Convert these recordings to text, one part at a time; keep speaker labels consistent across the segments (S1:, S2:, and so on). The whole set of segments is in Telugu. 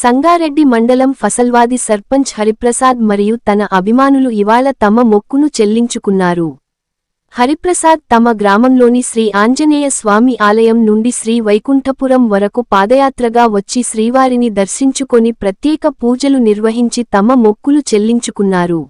S1: సంగారెడ్డి మండలం ఫసల్వాది సర్పంచ్ హరిప్రసాద్ మరియు తన అభిమానులు ఇవాళ తమ మొక్కును చెల్లించుకున్నారు. హరిప్రసాద్ తమ గ్రామంలోని శ్రీ ఆంజనేయ స్వామి ఆలయం నుండి శ్రీ వైకుంఠపురం వరకు పాదయాత్రగా వచ్చి శ్రీవారిని దర్శించుకొని ప్రత్యేక పూజలు నిర్వహించి తమ మొక్కులు చెల్లించుకున్నారు.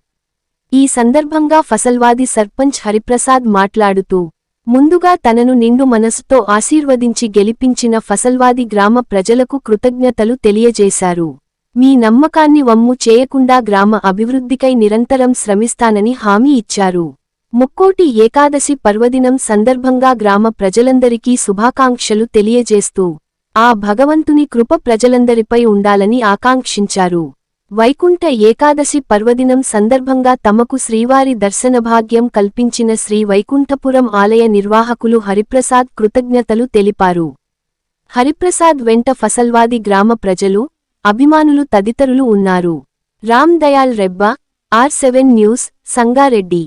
S1: ఈ సందర్భంగా ఫసల్వాది సర్పంచ్ హరిప్రసాద్ మాట్లాడుతూ ముందుగా తనను నిండు మనసుతో ఆశీర్వదించి గెలిపించిన ఫసల్వాది గ్రామ ప్రజలకు కృతజ్ఞతలు తెలియజేశారు. మీ నమ్మకాన్ని వమ్ము చేయకుండా గ్రామ అభివృద్ధికై నిరంతరం శ్రమిస్తానని హామీ ఇచ్చారు. ముక్కోటి ఏకాదశి పర్వదినం సందర్భంగా గ్రామ ప్రజలందరికీ శుభాకాంక్షలు తెలియజేస్తూ ఆ భగవంతుని కృప ప్రజలందరిపై ఉండాలని ఆకాంక్షించారు. వైకుంఠ ఏకాదశి పర్వదినం సందర్భంగా తమకు శ్రీవారి దర్శనభాగ్యం కల్పించిన శ్రీ వైకుంఠపురం ఆలయ నిర్వాహకులు హరిప్రసాద్ కృతజ్ఞతలు తెలిపారు. హరిప్రసాద్ వెంట ఫసల్వాది గ్రామ ప్రజలు అభిమానులు తదితరులు ఉన్నారు. Ram Dayal Rebba R seven news Sangareddy.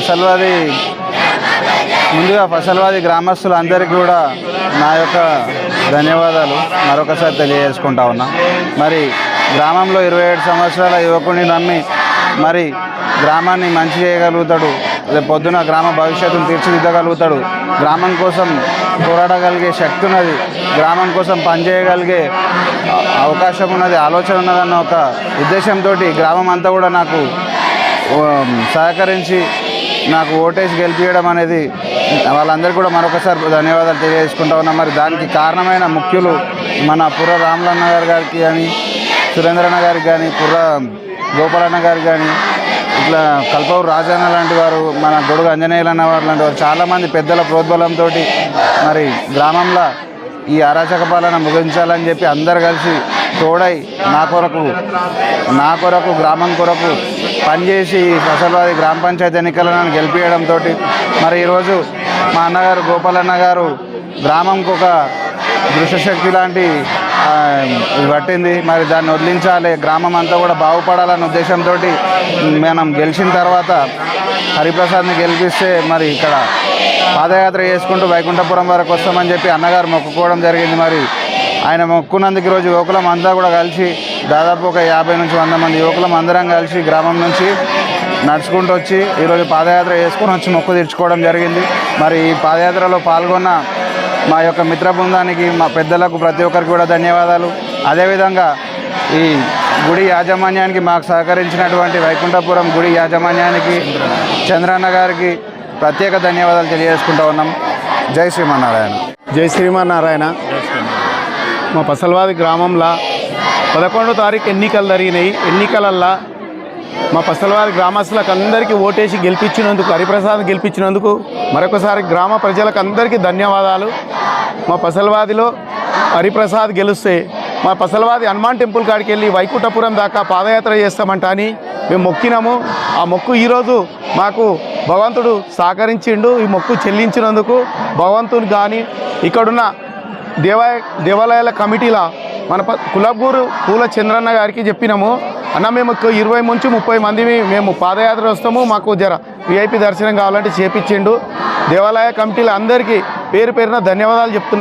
S2: Fasalwadi ముందుగా ఫసల్వాది గ్రామస్తులందరికీ కూడా నా యొక్క ధన్యవాదాలు. మరొకసారి తెలియజేసుకుంటా ఉన్నా. మరి గ్రామంలో ఇరవై ఏడు సంవత్సరాల యువకుడిని నమ్మి మరి గ్రామాన్ని మంచి చేయగలుగుతాడు. రేపు పొద్దున గ్రామ భవిష్యత్తును తీర్చిదిద్దగలుగుతాడు. గ్రామం కోసం పోరాడగలిగే శక్తి ఉన్నది. గ్రామం కోసం పనిచేయగలిగే అవకాశం ఉన్నది ఆలోచన ఉన్నదన్న ఒక ఉద్దేశంతో గ్రామం అంతా కూడా నాకు సహకరించి నాకు ఓటేసి గెలిపించడం అనేది వాళ్ళందరికీ కూడా మరొకసారి ధన్యవాదాలు తెలియజేసుకుంటా ఉన్నాం. మరి దానికి కారణమైన ముఖ్యులు మన పుర్ర రామలన్న గారు గారికి కానీ సురేంద్రన్న గారికి కానీ పుర్ర గోపాలన్న గారికి కానీ ఇట్లా కల్పవరు రాజన్న లాంటి వారు మన గొడుగు అంజనేయులు అన్న వారు లాంటి వారు చాలామంది పెద్దల ప్రోద్బలంతో మరి గ్రామంలో ఈ అరాచక పాలన ముగించాలని చెప్పి అందరు కలిసి తోడై నా కొరకు నా కొరకు గ్రామం కొరకు పనిచేసి ఫసల్వాది గ్రామ పంచాయతీ ఎన్నికలను గెలిపించడంతో మరి ఈరోజు మా అన్నగారు గోపాలన్న గారు గ్రామంకి ఒక దృశ్యశక్తి లాంటి పట్టింది. మరి దాన్ని వదిలించాలి. గ్రామం అంతా కూడా బాగుపడాలన్న ఉద్దేశంతో మనం గెలిచిన తర్వాత హరిప్రసాద్ని గెలిపిస్తే మరి ఇక్కడ పాదయాత్ర చేసుకుంటూ వైకుంఠపురం వరకు వస్తామని చెప్పి అన్నగారు మొక్కుకోవడం జరిగింది. మరి ఆయన మొక్కున్నందుకు ఈరోజు యువకులం అంతా కూడా కలిసి దాదాపు ఒక యాభై నుంచి వంద మంది యువకులం అందరం కలిసి గ్రామం నుంచి నడుచుకుంటూ వచ్చి ఈరోజు పాదయాత్ర చేసుకుని వచ్చి మొక్కు తీర్చుకోవడం జరిగింది. మరి ఈ పాదయాత్రలో పాల్గొన్న మా యొక్క మిత్ర బృందానికి మా పెద్దలకు ప్రతి ఒక్కరికి కూడా ధన్యవాదాలు. అదేవిధంగా ఈ గుడి యాజమాన్యానికి మాకు సహకరించినటువంటి వైకుంఠపురం గుడి యాజమాన్యానికి చంద్రన్న గారికి ప్రత్యేక ధన్యవాదాలు తెలియజేసుకుంటూ ఉన్నాం. జై శ్రీమన్నారాయణ.
S3: జై శ్రీమన్నారాయణ. మా పసల్వాది గ్రామంలో పదకొండో తారీఖు ఎన్నికలు జరిగినాయి. ఎన్నికలల్లా మా పసల్వాది గ్రామస్తులకు అందరికీ ఓటేసి గెలిపించినందుకు హరిప్రసాద్ గెలిపించినందుకు మరొకసారి గ్రామ ప్రజలకు అందరికీ ధన్యవాదాలు. మా పసల్వాదిలో హరిప్రసాద్ గెలిస్తే మా పసల్వాది హనుమాన్ టెంపుల్ కాడికి వెళ్ళి వైకుంఠపురం దాకా పాదయాత్ర చేస్తామంట అని మేము మొక్కినాము. ఆ మొక్కు ఈరోజు మాకు భగవంతుడు సహకరించిండు ఈ మొక్కు చెల్లించినందుకు భగవంతుని కానీ ఇక్కడున్న దేవాలయ దేవాలయాల కమిటీల మన కులబూరు పూల చంద్రన్న గారికి చెప్పినాము. అన్న మేము ఇరవై నుంచి ముప్పై మంది మేము పాదయాత్ర వస్తాము. మాకు జర విఐపి దర్శనం కావాలంటే చేపించిండు. దేవాలయ కమిటీలు అందరికీ పేరు పేరున ధన్యవాదాలు చెప్తున్నాను